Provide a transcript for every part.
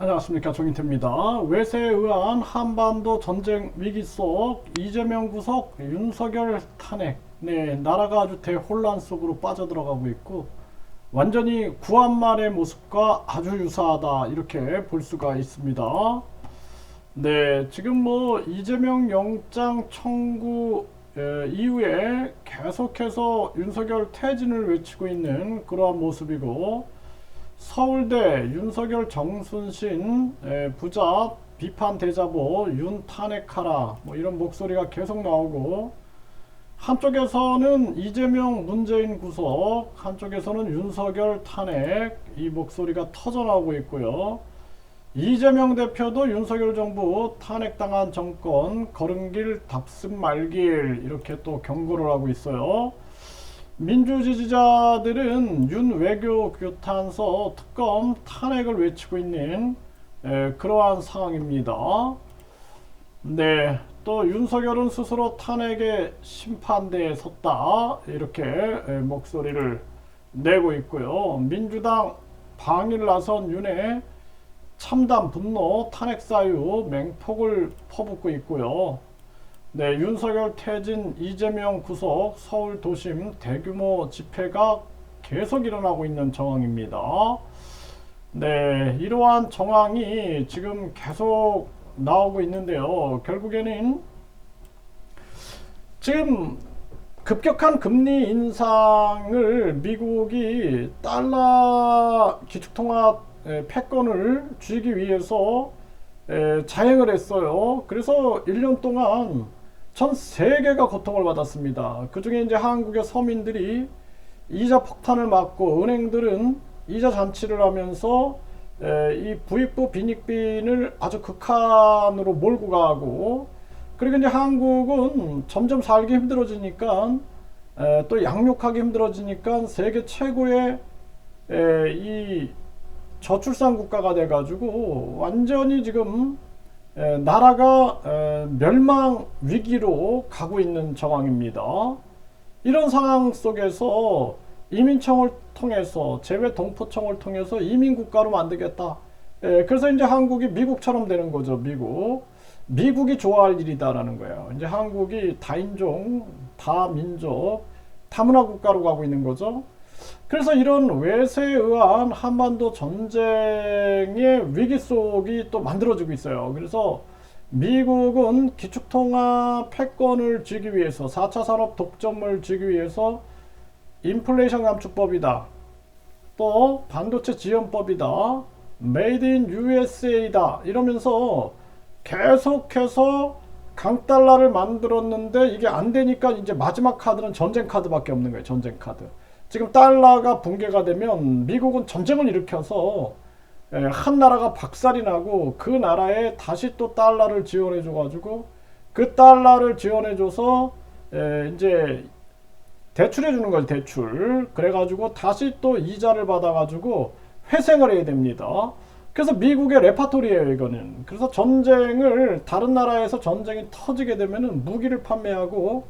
안녕하십니까 정인태입니다. 외세에 의한 한반도 전쟁 위기 속 이재명 구속 윤석열 탄핵 네 나라가 아주 대혼란 속으로 빠져들어가고 있고 완전히 구한말의 모습과 아주 유사하다 이렇게 볼 수가 있습니다. 네 지금 뭐 이재명 영장 청구 에, 이후에 계속해서 윤석열 퇴진을 외치고 있는 그러한 모습이고 서울대 윤석열 정순신 에, 부자 비판 대자보 윤 탄핵하라 뭐 이런 목소리가 계속 나오고 한쪽에서는 이재명 문재인 구속 한쪽에서는 윤석열 탄핵 이 목소리가 터져나오고 있고요. 이재명 대표도 윤석열 정부 탄핵당한 정권 걸은 길 답습 말길 이렇게 또 경고를 하고 있어요. 민주 지지자들은 윤 외교 교탄서 특검 탄핵을 외치고 있는 에, 그러한 상황입니다. 네, 또 윤석열은 스스로 탄핵의 심판대에 섰다 이렇게 에, 목소리를 내고 있고요. 민주당 방일 나선 윤의 참담 분노 탄핵 사유 맹폭을 퍼붓고 있고요. 네, 윤석열 퇴진, 이재명 구속, 서울 도심 대규모 집회가 계속 일어나고 있는 정황입니다. 네, 이러한 정황이 지금 계속 나오고 있는데요. 결국에는 지금 급격한 금리 인상을 미국이 달러 기축통화 에, 패권을 쥐기 위해서 에, 자행을 했어요. 그래서 1년 동안 전 세계가 고통을 받았습니다. 그 중에 이제 한국의 서민들이 이자 폭탄을 맞고 은행들은 이자 잔치를 하면서 에, 이 부익부 빈익빈을 아주 극한으로 몰고 가고 그리고 이제 한국은 점점 살기 힘들어지니까 에, 또 양육하기 힘들어지니까 세계 최고의 에, 이 저출산 국가가 돼가지고 완전히 지금 에, 나라가 에, 멸망 위기로 가고 있는 정황입니다. 이런 상황 속에서 이민청을 통해서 재외 동포청을 통해서 이민 국가로 만들겠다. 에, 그래서 이제 한국이 미국처럼 되는 거죠. 미국. 미국이 좋아할 일이다라는 거예요. 이제 한국이 다인종, 다민족, 다문화 국가로 가고 있는 거죠. 그래서 이런 외세에 의한 한반도 전쟁의 위기 속이 또 만들어지고 있어요. 그래서 미국은 기축통화 패권을 쥐기 위해서 4차 산업 독점을 쥐기 위해서 인플레이션 감축법이다. 또 반도체 지원법이다. 메이드 인 USA다. 이러면서 계속해서 강달러를 만들었는데 이게 안 되니까 이제 마지막 카드는 전쟁 카드밖에 없는 거예요. 전쟁 카드. 지금 달러가 붕괴가 되면 미국은 전쟁을 일으켜서 에, 한 나라가 박살이 나고 그 나라에 다시 또 달러를 지원해 줘 가지고 그 달러를 지원해 줘서 에, 이제 대출해 주는 거죠 대출. 그래 가지고 다시 또 이자를 받아 가지고 회생을 해야 됩니다. 그래서 미국의 레파토리예요 이거는. 그래서 전쟁을 다른 나라에서 전쟁이 터지게 되면은 무기를 판매하고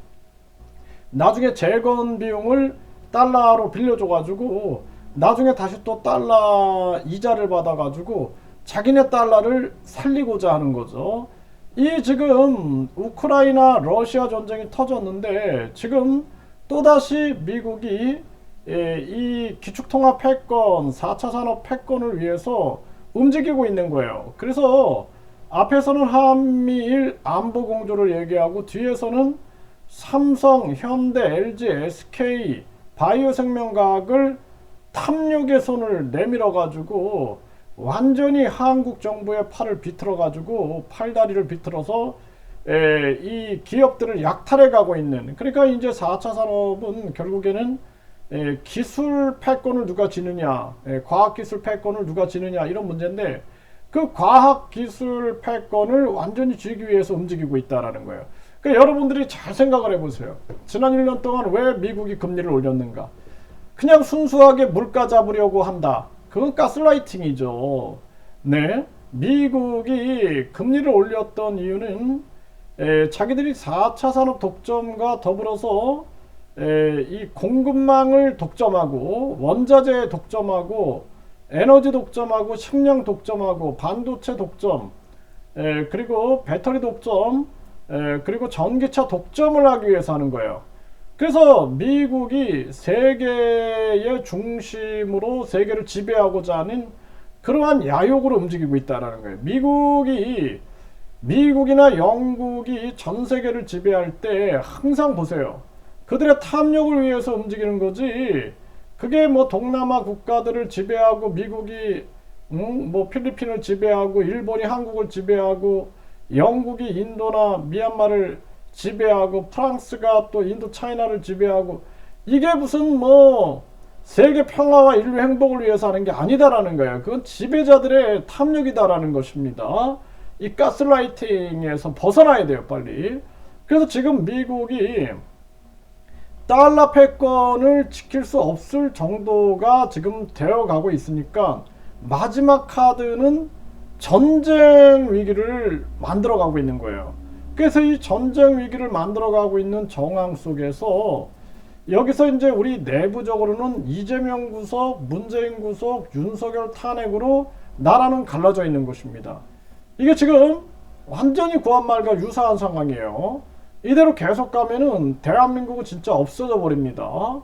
나중에 재건 비용을 달러로 빌려줘가지고 나중에 다시 또 달러 이자를 받아가지고 자기네 달러를 살리고자 하는 거죠. 이 지금 우크라이나 러시아 전쟁이 터졌는데 지금 또다시 미국이 예, 이 기축통화 패권, 4차 산업 패권을 위해서 움직이고 있는 거예요. 그래서 앞에서는 한미일 안보 공조를 얘기하고 뒤에서는 삼성, 현대, LG, SK 바이오 생명과학을 탐욕의 손을 내밀어 가지고 완전히 한국 정부의 팔을 비틀어 가지고 팔다리를 비틀어서 에, 이 기업들을 약탈해 가고 있는 그러니까 이제 4차 산업은 결국에는 에, 기술 패권을 누가 지느냐 에, 과학기술 패권을 누가 지느냐 이런 문제인데 그 과학기술 패권을 완전히 쥐기 위해서 움직이고 있다라는 거예요. 그러니까 여러분들이 잘 생각을 해보세요. 지난 1년 동안 왜 미국이 금리를 올렸는가? 그냥 순수하게 물가 잡으려고 한다. 그건 가스라이팅이죠. 네. 미국이 금리를 올렸던 이유는 에, 자기들이 4차 산업 독점과 더불어서 에, 이 공급망을 독점하고 원자재 독점하고 에너지 독점하고 식량 독점하고 반도체 독점 에, 그리고 배터리 독점 에, 그리고 전기차 독점을 하기 위해서 하는 거예요. 그래서 미국이 세계의 중심으로 세계를 지배하고자 하는 그러한 야욕으로 움직이고 있다는 거예요. 미국이 미국이나 영국이 전 세계를 지배할 때 항상 보세요. 그들의 탐욕을 위해서 움직이는 거지. 그게 뭐 동남아 국가들을 지배하고 미국이 음, 뭐 필리핀을 지배하고 일본이 한국을 지배하고 영국이 인도나 미얀마를 지배하고 프랑스가 또 인도 차이나를 지배하고 이게 무슨 뭐 세계 평화와 인류 행복을 위해서 하는 게 아니다라는 거예요. 그건 지배자들의 탐욕이다라는 것입니다. 이 가스라이팅에서 벗어나야 돼요, 빨리. 그래서 지금 미국이 달러 패권을 지킬 수 없을 정도가 지금 되어 가고 있으니까 마지막 카드는 전쟁 위기를 만들어 가고 있는 거예요. 그래서 이 전쟁 위기를 만들어 가고 있는 정황 속에서 여기서 이제 우리 내부적으로는 이재명 구속, 문재인 구속, 윤석열 탄핵으로 나라는 갈라져 있는 것입니다. 이게 지금 완전히 구한말과 유사한 상황이에요. 이대로 계속 가면은 대한민국은 진짜 없어져 버립니다.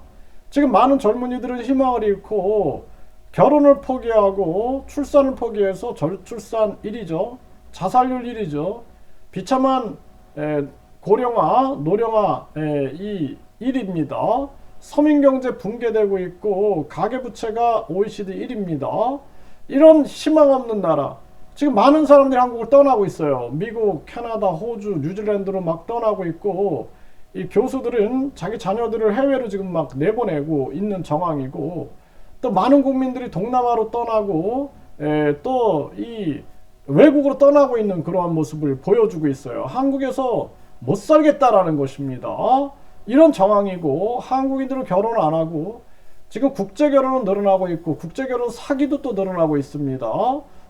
지금 많은 젊은이들은 희망을 잃고 결혼을 포기하고 출산을 포기해서 절출산 1위죠. 자살률 1위죠. 비참한 에, 고령화, 노령화 에, 이 1위입니다. 서민경제 붕괴되고 있고 가계부채가 OECD 1위입니다. 이런 희망 없는 나라 지금 많은 사람들이 한국을 떠나고 있어요. 미국, 캐나다, 호주, 뉴질랜드로 막 떠나고 있고 이 교수들은 자기 자녀들을 해외로 지금 막 내보내고 있는 정황이고 또 많은 국민들이 동남아로 떠나고 또 이 외국으로 떠나고 있는 그러한 모습을 보여주고 있어요. 한국에서 못 살겠다라는 것입니다. 이런 정황이고 한국인들은 결혼 안 하고 지금 국제 결혼은 늘어나고 있고 국제 결혼 사기도 또 늘어나고 있습니다.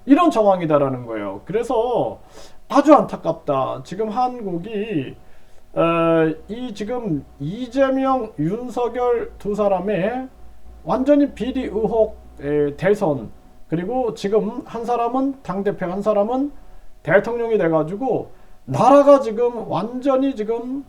이런 정황이다라는 거예요. 그래서 아주 안타깝다. 지금 한국이 어, 이 지금 이재명, 윤석열 두 사람의 완전히 비리 의혹 에, 대선 그리고 지금 한 사람은 당 대표, 한 사람은 대통령이 돼가지고 나라가 지금 완전히 지금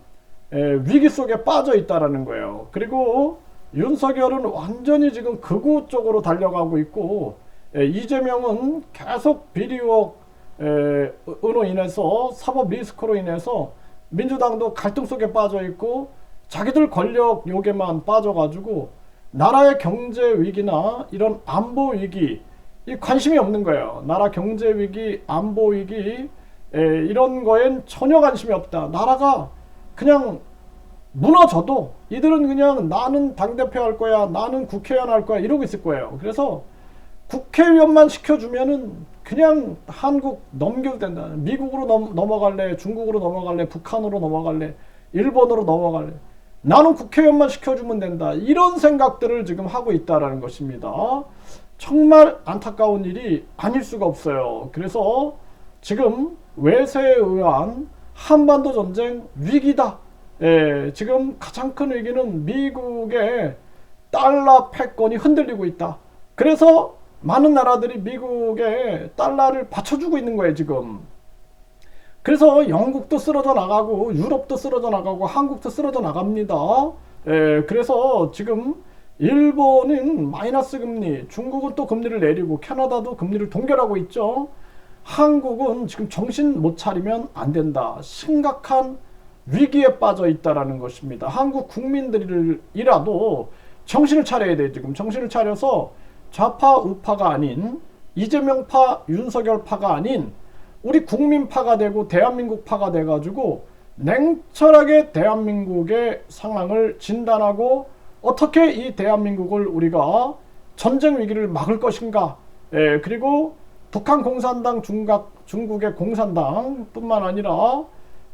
에, 위기 속에 빠져 있다라는 거예요. 그리고 윤석열은 완전히 지금 극우 쪽으로 달려가고 있고 에, 이재명은 계속 비리 의혹 으로 인해서 사법 리스크로 인해서 민주당도 갈등 속에 빠져 있고 자기들 권력 요게만 빠져가지고 나라의 경제 위기나 이런 안보 위기 이 관심이 없는 거예요. 나라 경제 위기, 안보 위기 에, 이런 거엔 전혀 관심이 없다. 나라가 그냥 무너져도 이들은 그냥 나는 당대표 할 거야, 나는 국회의원 할 거야 이러고 있을 거예요. 그래서 국회의원만 시켜주면은 그냥 한국 넘겨도 된다. 미국으로 넘, 넘어갈래, 중국으로 넘어갈래, 북한으로 넘어갈래, 일본으로 넘어갈래. 나는 국회의원만 시켜주면 된다. 이런 생각들을 지금 하고 있다라는 것입니다. 정말 안타까운 일이 아닐 수가 없어요. 그래서 지금 외세에 의한 한반도 전쟁 위기다. 예, 지금 가장 큰 위기는 미국의 달러 패권이 흔들리고 있다. 그래서 많은 나라들이 미국에 달러를 받쳐주고 있는 거예요, 지금. 그래서 영국도 쓰러져 나가고, 유럽도 쓰러져 나가고, 한국도 쓰러져 나갑니다. 예, 그래서 지금 일본은 마이너스 금리, 중국은 또 금리를 내리고, 캐나다도 금리를 동결하고 있죠. 한국은 지금 정신 못 차리면 안 된다. 심각한 위기에 빠져 있다라는 것입니다. 한국 국민들이라도 정신을 차려야 돼 지금 정신을 차려서 좌파 우파가 아닌 이재명파 윤석열파가 아닌 우리 국민파가 되고 대한민국파가 돼가지고 냉철하게 대한민국의 상황을 진단하고 어떻게 이 대한민국을 우리가 전쟁 위기를 막을 것인가. 예, 그리고 북한 공산당 중각, 중국의 공산당뿐만 아니라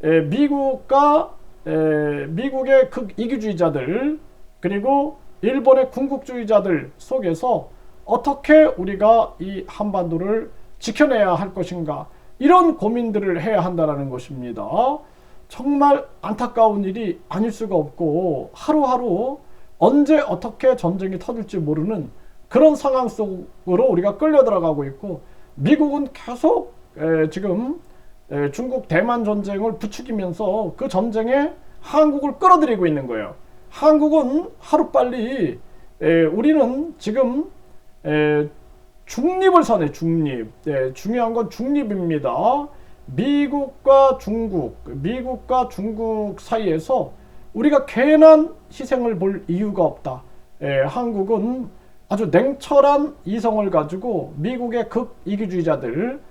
에, 미국과 에, 미국의 극이기주의자들 그리고 일본의 군국주의자들 속에서 어떻게 우리가 이 한반도를 지켜내야 할 것인가 이런 고민들을 해야 한다는 것입니다. 정말 안타까운 일이 아닐 수가 없고 하루하루 언제 어떻게 전쟁이 터질지 모르는 그런 상황 속으로 우리가 끌려 들어가고 있고 미국은 계속 에, 지금 에, 중국 대만 전쟁을 부추기면서 그 전쟁에 한국을 끌어들이고 있는 거예요. 한국은 하루빨리 에, 우리는 지금 에, 중립을 선해 중립. 예, 중요한 건 중립입니다. 미국과 중국, 미국과 중국 사이에서 우리가 괜한 희생을 볼 이유가 없다. 예, 한국은 아주 냉철한 이성을 가지고 미국의 극이기주의자들,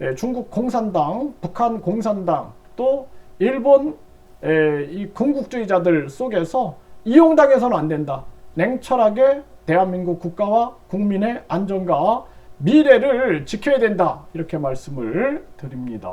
예, 중국 공산당, 북한 공산당, 또 일본 예, 이 군국주의자들 속에서 이용당해서는 안 된다. 냉철하게 대한민국 국가와 국민의 안전과 미래를 지켜야 된다. 이렇게 말씀을 드립니다.